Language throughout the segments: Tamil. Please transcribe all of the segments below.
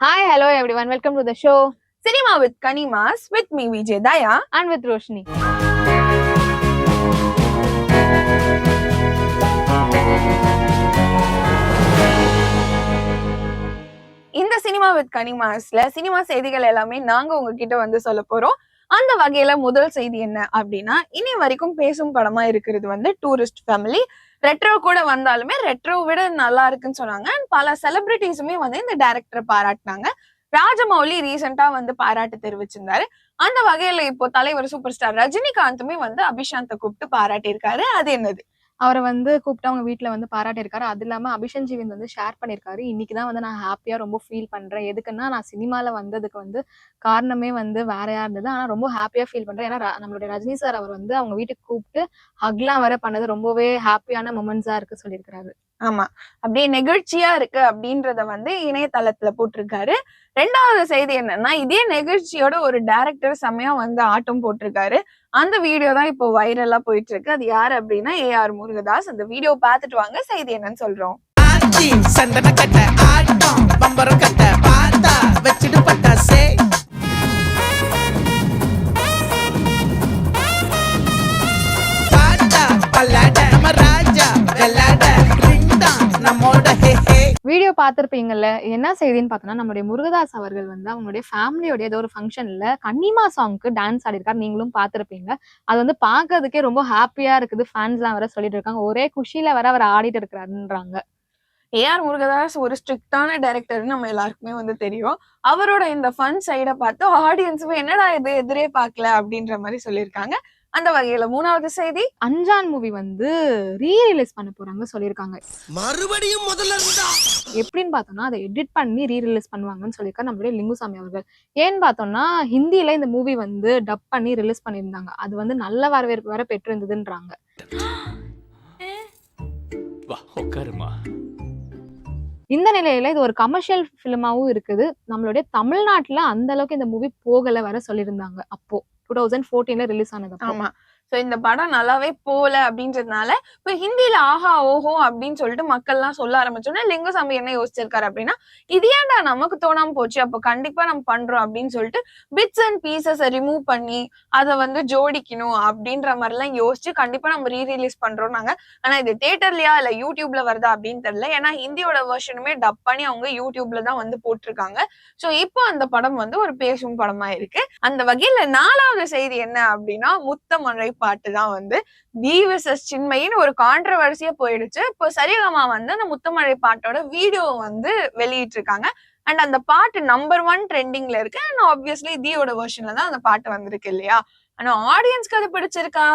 Hi, hello everyone. Welcome to the show Cinema with Kanimas with me Vijay Daya. and with Roshni. இந்த சினிமா வித் கனிமாஸ்ல சினிமா செய்திகள் எல்லாமே நாங்க உங்ககிட்ட வந்து சொல்ல போறோம் அந்த வகையில முதல் செய்தி என்ன அப்படின்னா இனி வரைக்கும் பேசும் படமா இருக்கிறது வந்து டூரிஸ்ட் ஃபேமிலி ரெட்ரோ கூட வந்தாலுமே ரெட்ரோ விட நல்லா இருக்குன்னு சொன்னாங்க. அண்ட் பல செலிபிரிட்டிஸுமே வந்து இந்த டேரக்டரை பாராட்டினாங்க. ராஜமௌலி ரீசெண்டா வந்து பாராட்டு தெரிவிச்சிருந்தாரு. அந்த வகையில இப்போ தலைவர் சூப்பர் ஸ்டார் ரஜினிகாந்துமே வந்து அபிஷாந்த கூப்பிட்டு பாராட்டியிருக்காரு. அது என்னது? அவரை வந்து கூப்பிட்டு அவங்க வீட்டில் வந்து பாராட்டியிருக்காரு. அது இல்லாமல் அபிஷன் ஜீவன் வந்து ஷேர் பண்ணியிருக்காரு. இன்னைக்கு தான் வந்து நான் ஹாப்பியாக ரொம்ப ஃபீல் பண்ணுறேன் எதுக்குன்னா நான் சினிமாவில் வந்ததுக்கு வந்து காரணமே வந்து வேறையா இருந்தது. ஆனால் ரொம்ப ஹாப்பியாக ஃபீல் பண்ணுறேன் ஏன்னா நம்மளுடைய ரஜினி சார் அவர் வந்து அவங்க வீட்டுக்கு கூப்பிட்டு ஹக்லாம் வர பண்ணது ரொம்பவே ஹாப்பியான மொமெண்ட்ஸாக இருக்கு சொல்லியிருக்கிறாரு. ஆமா. அப்படியே நெகிழ்ச்சியா இருக்கு அப்படின்றத வந்து இணையதளத்துல போட்டிருக்காரு. ரெண்டாவது செய்தி என்னன்னா இதே நெகிழ்ச்சியோட ஒரு டைரக்டர் செம்மையா வந்து ஆட்டம் போட்டிருக்காரு. அந்த வீடியோ தான் இப்போ வைரலா போயிட்டு இருக்கு அது யாரு அப்படின்னா ஏ ஆர் முருகதாஸ். அந்த வீடியோ பார்த்துட்டு வாங்க. செய்தி என்னன்னு சொல்றோம். சந்தன கட்ட ஆட்டம் பம்பரம் கட்ட பார்த்துருப்பீங்கல்ல என்ன செய்தின்னு பார்த்தோம்னா நம்மளுடைய முருகதாஸ் அவர்கள் வந்து அவங்களுடைய ஃபேமிலியோட ஏதோ ஒரு ஃபங்க்ஷன்ல கன்னிமா சாங்க்கு டான்ஸ் ஆடிருக்காரு. நீங்களும் பார்த்துருப்பீங்க. அது வந்து பார்க்கறதுக்கே ரொம்ப ஹாப்பியா இருக்குது. ஃபேன்ஸ்லாம் வர சொல்லிட்டு இருக்காங்க. ஒரே குஷியில் வர அவர் ஆடிட்டு இருக்கிறாருன்றாங்க. ஏ ஆர் முருகதாஸ் ஒரு ஸ்ட்ரிக்டான டைரக்டர்னு நம்ம எல்லாருக்குமே வந்து தெரியும். அவரோட இந்த ஃபன் சைடை பார்த்து ஆடியன்ஸுமே என்னடா இது? எதிரே பார்க்கல. அப்படின்ற மாதிரி சொல்லியிருக்காங்க. அந்த வகையில மூணாவது செய்தி அஞ்சான் மூவி வந்து ரீ ரிலீஸ் பண்ண போறாங்க சொல்லியிருக்காங்க. மறுபடியும் முதல்ல இருந்தா? எப்படின்னு பார்த்தோம்னா அதை எடிட் பண்ணி ரீ ரிலீஸ் பண்ணுவாங்கன்னு சொல்லியிருக்காரு நம்மளுடைய லிங்குசாமி அவர்கள். ஏன்னு பார்த்தோம்னா ஹிந்தியில இந்த மூவி வந்து டப் பண்ணி ரிலீஸ் பண்ணியிருந்தாங்க. அது வந்து நல்ல வரவேற்பு வேற பெற்றிருந்ததுன்றாங்க. இந்த நிலையில இது ஒரு கமர்ஷியல் ஃபிலிமாவும் இருக்குது. நம்மளுடைய தமிழ்நாட்டுல அந்த அளவுக்கு இந்த மூவி போகல வர சொல்லியிருந்தாங்க அப்போ. டூ தௌசண்ட் ஃபோர்டீன்ல ரிலீஸ் ஆனது ஆமா. சோ இந்த படம் நல்லாவே போல அப்படின்றதுனால இப்ப ஹிந்தில ஆஹா ஓஹோ அப்படின்னு சொல்லிட்டு மக்கள் எல்லாம் சொல்ல ஆரம்பிச்சோன்னா லிங்குசாமி என்ன யோசிச்சிருக்காரு அப்படின்னா இது ஏன்டா நமக்கு தோணாம போச்சு? அப்ப கண்டிப்பா நம்ம பண்றோம் அப்படின்னு சொல்லிட்டு பிட்ஸ் அண்ட் பீசஸ் ரிமூவ் பண்ணி அதை வந்து ஜோடிக்கணும் அப்படின்ற மாதிரி எல்லாம் யோசிச்சு கண்டிப்பா நம்ம ரீ ரிலீஸ் பண்றோம் நாங்க ஆனா இது தியேட்டர்லயா இல்ல யூடியூப்ல வருதா அப்படின்னு தெரியல. ஏன்னா ஹிந்தியோட வெர்ஷனுமே டப் பண்ணி அவங்க யூடியூப்ல தான் வந்து போட்டிருக்காங்க. சோ இப்போ அந்த படம் வந்து ஒரு பேசும் படமா இருக்கு. அந்த வகையில நாலாவது செய்தி என்ன அப்படின்னா முத்தமழை பாட்டு தான் வந்து தி விசஸ் சின்மைன்னு ஒரு கான்ட்ரவர்சியா போயிடுச்சு. இப்போ சரிகமா வந்து அந்த முத்தமழை பாட்டோட வீடியோ வந்து வெளியிட்டு இருக்காங்க அண்ட் அந்த பாட்டு நம்பர் ஒன் ட்ரெண்டிங்ல இருக்கு. அண்ட் ஆப்வியஸ்லி தியோட வெர்ஷன்ல தான் அந்த பாட்டு வந்திருக்கு இல்லையா? ஆனா ஆடியன்ஸ்க்கு அது பிடிச்சிருக்கா?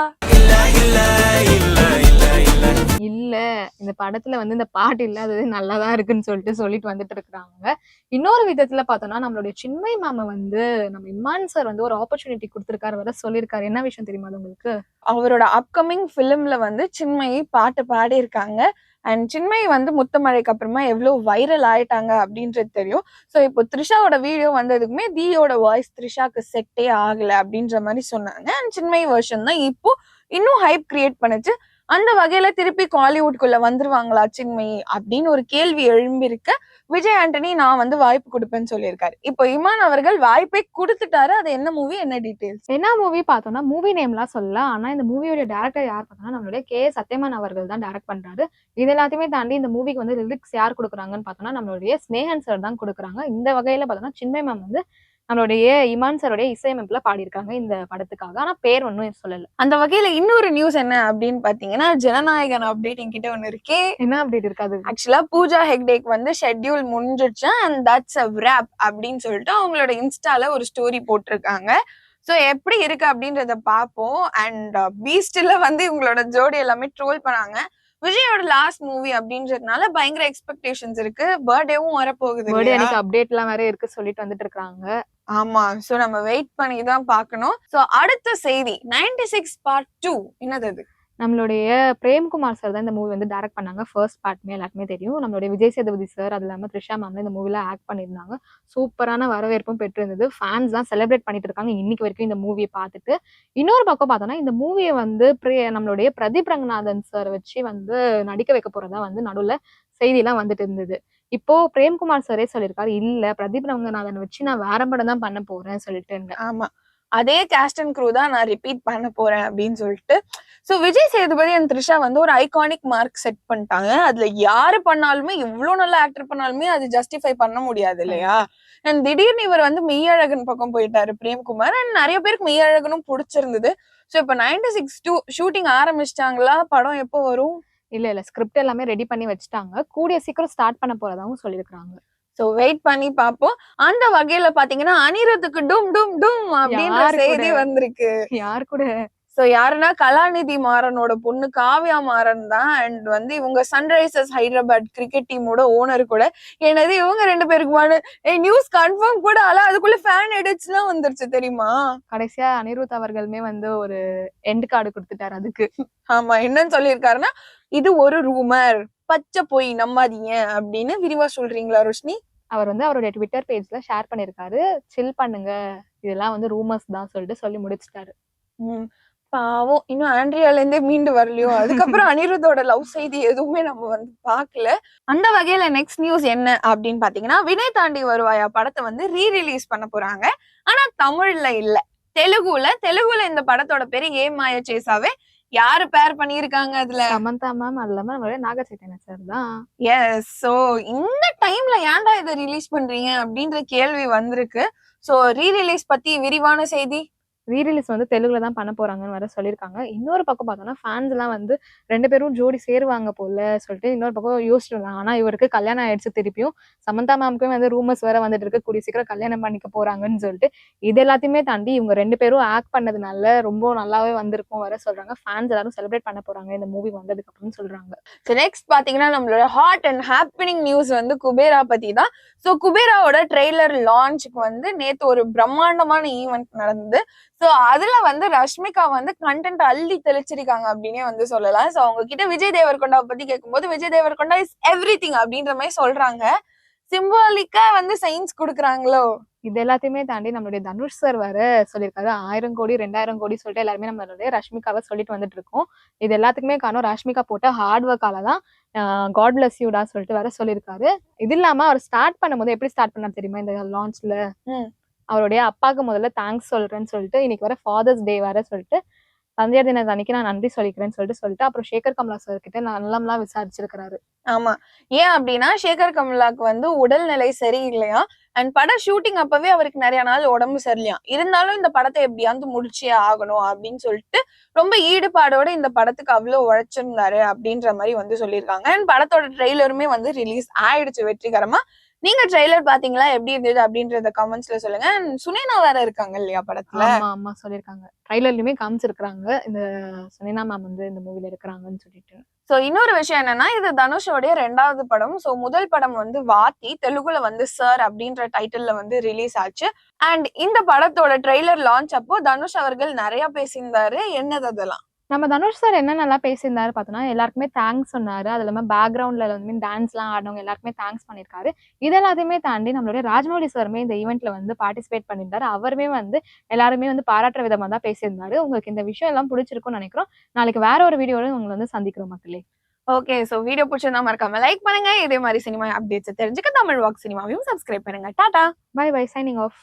இல்ல இந்த படத்துல வந்து இந்த பாட்டு இல்லாதது நல்லாதான் இருக்குன்னு சொல்லிட்டு சொல்லிட்டு வந்துட்டு இருக்கிறாங்க. இன்னொரு விதத்துல பார்த்தோம்னா நம்மளுடைய சின்மை மாமா வந்து நம்ம இம்மான் சார் வந்து ஒரு ஆப்பர்ச்சுனிட்டி கொடுத்துருக்காரு வர சொல்லியிருக்காரு. என்ன விஷயம் தெரியுமா அது உங்களுக்கு? அவரோட அப்கமிங் ஃபிலிம்ல வந்து சின்மயி பாட்டு பாடியிருக்காங்க. அண்ட் சின்மயி வந்து முத்தமழைக்கு அப்புறமா எவ்வளோ வைரல் ஆயிட்டாங்க அப்படின்றது தெரியும். ஸோ இப்போ த்ரிஷாவோட வீடியோ வந்ததுக்குமே தீயோட வாய்ஸ் த்ரிஷாக்கு செட்டே ஆகலை அப்படின்ற மாதிரி சொன்னாங்க. அண்ட் சின்மயி வருஷன் தான் இப்போ இன்னும் ஹைப் கிரியேட் பண்ணுச்சு. அந்த வகையில திருப்பி காலிவுட்குள்ள வந்துருவாங்களா சின்மை அப்படின்னு ஒரு கேள்வி எழும்பியிருக்க. விஜய் ஆண்டனி நான் வந்து வாய்ப்பு கொடுப்பேன்னு சொல்லியிருக்காரு. இப்போ இமான் அவர்கள் வாய்ப்பை கொடுத்துட்டாரு. அது என்ன மூவி என்ன டீடைல்ஸ் என்ன மூவி பார்த்தோம்னா மூவி நேம்லாம் சொல்லலாம். ஆனா இந்த மூவியோட டேரக்டர் யார் பார்த்தோம்னா நம்மளுடைய கே. சத்யமான் அவர்கள் தான் டேரக்ட் பண்றாரு. இது எல்லாத்தையுமே தாண்டி இந்த மூவிக்கு வந்து லிரிக்ஸ் யார் கொடுக்குறாங்கன்னு பார்த்தோம்னா நம்மளுடைய ஸ்னேகன் சார் தான் கொடுக்குறாங்க. இந்த வகையில பார்த்தோம்னா சின்மை மேம் வந்து நம்மளுடைய இமான் சாரோடைய இசையமைப்புல பாடியிருக்காங்க இந்த படத்துக்காக. ஆனா பேர் ஒன்றும் சொல்லல. அந்த வகையில இன்னொரு நியூஸ் என்ன அப்படின்னு பாத்தீங்கன்னா ஜனநாயகன் அப்டேட் என்கிட்ட ஒண்ணு இருக்கே. என்ன அப்டேட் இருக்காது? ஆக்சுவலா பூஜா ஹெக்டேக் வந்து ஷெட்யூல் முடிஞ்சிருச்சு அண்ட் தட்ஸ் அ wrap அப்படின்னு சொல்லிட்டு அவங்களோட இன்ஸ்டால ஒரு ஸ்டோரி போட்டிருக்காங்க. சோ எப்படி இருக்கு அப்படின்றத பார்ப்போம். அண்ட் பீஸ்ட்ல வந்து இவங்களோட ஜோடி எல்லாமே ட்ரோல் பண்ணாங்க. விஜயோட லாஸ்ட் மூவி அப்படின்றதுனால பயங்கர எக்ஸ்பெக்டேஷன்ஸ் இருக்கு. பர்த்டேவும் வரப்போகுது பர்த்டே? அன்னைக்கு அப்டேட்லாம் வேற இருக்கு சொல்லிட்டு வந்துட்டு இருக்காங்க. ஆமா. சோ நம்ம வெயிட் பண்ணி தான் பார்க்கணும். சோ அடுத்த செய்தி 96 சிக்ஸ் பார்ட் டூ என்னது அது? நம்மளுடைய பிரேம்குமார் சார் தான் இந்த மூவி வந்து டைரக்ட் பண்ணாங்க. ஃபர்ஸ்ட் பார்ட்மே எல்லாருக்குமே தெரியும். நம்மளுடைய விஜய் சேதுபதி சார் அது இல்லாமல் த்ரிஷா மேம் இந்த மூவில ஆக்ட் பண்ணியிருந்தாங்க. சூப்பரான வரவேற்பும் பெற்றிருந்தது. ஃபேன்ஸ் தான் செலிப்ரேட் பண்ணிட்டு இருக்காங்க இன்னைக்கு வரைக்கும் இந்த மூவியை பார்த்துட்டு. இன்னொரு பக்கம் பார்த்தோன்னா இந்த மூவியை வந்து பிரே நம்மளுடைய பிரதீப் ரங்கநாதன் சார் வச்சு வந்து நடிக்க வைக்க போறதா வந்து நடுவில் செய்தியெல்லாம் வந்துட்டு இருந்தது. இப்போ பிரேம்குமார் சாரே சொல்லியிருக்காரு இல்ல பிரதீப் ரங்கநாதன் வச்சு நான் வேற படம் தான் பண்ண போறேன் சொல்லிட்டு ஆமா. அதே கேஸ்ட் அண்ட் க்ரூ தான் நான் ரிப்பீட் பண்ண போறேன் அப்படின்னு சொல்லிட்டு. ஸோ விஜய் சேதுபதி அண்ட் த்ரிஷா வந்து ஒரு ஐகானிக் மார்க் செட் பண்ணிட்டாங்க. அதுல யாரு பண்ணாலுமே இவ்வளோ நல்ல ஆக்டர் பண்ணாலுமே அது ஜஸ்டிஃபை பண்ண முடியாது இல்லையா? அண்ட் திடீர்னு இவர் வந்து மெய்யழகன் பக்கம் போயிட்டாரு பிரேம்குமார். அண்ட் நிறைய பேருக்கு மெய்யழகனும் பிடிச்சிருந்தது. ஸோ இப்போ நைன்டி சிக்ஸ் டூ ஷூட்டிங் ஆரம்பிச்சிட்டாங்களா? படம் எப்போ வரும்? இல்ல இல்ல. ஸ்கிரிப்ட் எல்லாமே ரெடி பண்ணி வச்சுட்டாங்க. கூடிய சீக்கிரம் ஸ்டார்ட் பண்ண போறதாவும் சொல்லியிருக்காங்க சோ வெயிட் பண்ணி பாப்போம் அந்த வகையில பாத்தீங்கன்னா அனிருத்துக்கு டும் டும் டும் அப்படின்ற செய்தி? வந்திருக்கு. யார் கூட சோ யாருன்னா கலாநிதி மாறனோட பொண்ணு காவ்யா மாறன் தான். அண்ட் வந்து இவங்க சன்ரைசர்ஸ் ஹைதராபாத் கிரிக்கெட் டீமோட ஓனர் கூட. எனது இவங்க ரெண்டு பேருக்குமான நியூஸ் கன்ஃபார்ம் கூட ஆல அதுக்குள்ள ஃபேன் எடிட்ஸ் எல்லாம் வந்துருச்சு தெரியுமா? கடைசியா அனிருத் அவர்களுமே வந்து ஒரு எண்ட் கார்டு கொடுத்துட்டாரு அதுக்கு. ஆமா என்னன்னு சொல்லியிருக்காருன்னா இது ஒரு ரூமர் பச்சை போய் நம்பாதீங்க அப்படின்னு விரிவா சொல்றீங்களா ரோஷினி? அவர் வந்து அவருடைய ட்விட்டர் பேஜ்ல ஷேர் பண்ணிருக்காரு. சில் பண்ணுங்க. இதெல்லாம் வந்து ரூமர்ஸ் தான் சொல்லிட்டு சொல்லி முடிச்சிட்டாரு. பாவம். இன்னும் ஆண்ட்ரியால இருந்தே மீண்டு வரலையோ? அதுக்கப்புறம் அனிருத்தோட லவ் செய்தி எதுவுமே நம்ம வந்து பார்க்கல அந்த வகையில நெக்ஸ்ட் நியூஸ் என்ன அப்படின்னு பாத்தீங்கன்னா வினய் தாண்டி வருவாயா படத்தை வந்து ரீ ரிலீஸ் பண்ண போறாங்க. ஆனா தமிழ்ல இல்ல. தெலுங்குல தெலுங்குல இந்த படத்தோட பேரு ஏ மாய சேசாவே யாரு பேர் பண்ணியிருக்காங்க அதுல? சமந்தா மேம் அது இல்லாம நம்மளுடைய நாக சைத்தன்ய சார் தான். எஸ் சோ இந்த டைம்ல ஏன்டா இதை ரிலீஸ் பண்றீங்க? அப்படின்ற கேள்வி வந்திருக்கு. சோ ரீ ரிலீஸ் பத்தி விரிவான செய்தி? ரீரிலீஸ் வந்து தெலுங்குல தான் பண்ண போறாங்கன்னு வர சொல்லியிருக்காங்க. இன்னொரு பக்கம் பார்த்தோம்னா ஃபேன்ஸ் எல்லாம் வந்து ரெண்டு பேரும் ஜோடி சேருவாங்க போல சொல்லிட்டு இன்னொரு பக்கம் யோசிச்சுட்டு இருந்தாங்க ஆனா இவருக்கு கல்யாணம் ஆயிடுச்சு திருப்பியும். சமந்தா மேம்க்குமே வந்து ரூமர்ஸ் வேற வந்துட்டு இருக்கு. கூடிய சீக்கிரம் கல்யாணம் பண்ணிக்க போறாங்கன்னு சொல்லிட்டு இது எல்லாத்தையுமே தாண்டி இவங்க ரெண்டு பேரும் ஆக்ட் பண்ணதுனால ரொம்ப நல்லாவே வந்திருக்கும் வர சொல்றாங்க. ஃபேன்ஸ் எல்லாரும் செலிப்ரேட் பண்ண போறாங்க. இந்த மூவி வந்ததுக்கு அப்புறம் சொல்றாங்க. ஸோ நெக்ஸ்ட் பாத்தீங்கன்னா நம்மளோட ஹாட் அண்ட் ஹாப்பனிங் நியூஸ் வந்து குபேரா பத்தி தான். ஸோ குபேராவோட ட்ரெய்லர் லான்ச்சுக்கு வந்து நேத்து ஒரு பிரம்மாண்டமான ஈவெண்ட் நடந்தது. ஸோ அதுல வந்து ரஷ்மிகா வந்து கண்டென்ட் அள்ளி தெளிச்சிருக்காங்க அப்படின்னே வந்து சொல்லலாம். ஸோ அவங்க கிட்ட விஜய் தேவர்கொண்டாவை பத்தி கேட்கும்போது Vijay Deverakonda is everything அப்படின்ற மாதிரி சொல்றாங்க. சிம்பாலிக்கா வந்து சயின்ஸ் கொடுக்குறாங்களோ? இது எல்லாத்தையுமே தாண்டி நம்மளுடைய தனுஷ் சார் வர சொல்லியிருக்காரு. ஆயிரம் கோடி ரெண்டாயிரம் கோடி சொல்லிட்டு எல்லாருமே நம்மளுடைய ரஷ்மிகாவை சொல்லிட்டு வந்துட்டு இருக்கோம். இது எல்லாத்துக்குமே காரணம் ரஷ்மிகா போட்ட ஹார்ட் ஒர்க்கால தான் காட் பிளஸ் யூடா சொல்லிட்டு வர சொல்லியிருக்காரு. இது இல்லாம அவர் ஸ்டார்ட் பண்ணும்போது எப்படி ஸ்டார்ட் பண்ணார் தெரியுமா இந்த லான்ச்ல. அவருடைய அப்பாவுக்கு முதல்ல தேங்க்ஸ் சொல்றேன்னு சொல்லிட்டு இன்னைக்கு வர ஃபாதர்ஸ் டே வர சொல்லிட்டு தந்தையார் தின அன்னைக்கு நான் நன்றி சொல்லிக்கிறேன்னு சொல்லிட்டு சொல்லிட்டு அப்புறம் சேகர் கமலா சார் கிட்ட நல்லம்லாம் விசாரிச்சிருக்கிறாரு. ஆமா. ஏன் அப்படின்னா சேகர் கமலாக்கு வந்து உடல்நிலை சரியில்லையா? அண்ட் படம் ஷூட்டிங் அப்பவே அவருக்கு நிறைய நாள் உடம்பு சரியில்லையா? இருந்தாலும் இந்த படத்தை எப்படியாந்து முடிச்சே ஆகணும் அப்படின்னு சொல்லிட்டு ரொம்ப ஈடுபாடோட இந்த படத்துக்கு அவ்வளவு உழைச்சிருந்தாரு அப்படின்ற மாதிரி வந்து சொல்லியிருக்காங்க. அண்ட் படத்தோட ட்ரெய்லருமே வந்து ரிலீஸ் ஆயிடுச்சு வெற்றிகரமா. நீங்க ட்ரெய்லர் பாத்தீங்களா? எப்படி இருந்தது அப்படின்றத கமெண்ட்ஸ்ல சொல்லுங்க. சுனேனா வேற இருக்காங்க இல்லையா படத்துல? ஆமா ஆமா சொல்லியிருக்காங்க. ட்ரைலர்லயுமே காமிச்சிருக்காங்க இந்த சுனினா மேம் வந்து இந்த மூவில இருக்கிறாங்கன்னு சொல்லிட்டு. சோ இன்னொரு விஷயம் என்னன்னா இது தனுஷோடைய ரெண்டாவது படம். சோ முதல் படம் வந்து வாத்தி தெலுங்குல வந்து சார் அப்படின்ற டைட்டில்ல வந்து ரிலீஸ் ஆச்சு. அண்ட் இந்த படத்தோட ட்ரெய்லர் லான்ச் அப்போ தனுஷ் அவர்கள் நிறைய பேசியிருந்தாரு. என்னது அதெல்லாம்? நம்ம தனுஷ் சார் என்ன நல்லா பேசியிருந்தாரு பார்த்தோன்னா எல்லாருக்குமே தேங்க்ஸ் சொன்னாரு. அது இல்லாமல் பேக்ரவுண்ட்ல வந்து டான்ஸ்லாம் ஆடினவங்க எல்லாருக்குமே தேங்க்ஸ் பண்ணியிருக்காரு. இது எல்லாத்தையுமே தாண்டி நம்மளுடைய ராஜமௌலி சாருமே இந்த ஈவெண்ட்ல வந்து பார்ட்டிசிபேட் பண்ணியிருந்தாரு. அவருமே வந்து எல்லாருமே வந்து பாராட்டுற விதமாக தான் பேசியிருந்தாரு. உங்களுக்கு இந்த விஷயம் எல்லாம் பிடிச்சிருக்கும்னு நினைக்கிறோம். நாளைக்கு வேற ஒரு வீடியோட உங்களை வந்து சந்திக்கிறோம் மக்களே. ஓகே சோ வீடியோ பிடிச்சிருந்தா மறக்காம லைக் பண்ணுங்க. இதே மாதிரி சினிமா அப்டேட்ஸ் தெரிஞ்சுக்க தமிழ் வாக் சினிமாவையும் சப்ஸ்கிரைப் பண்ணுங்க. Tata! Bye bye signing off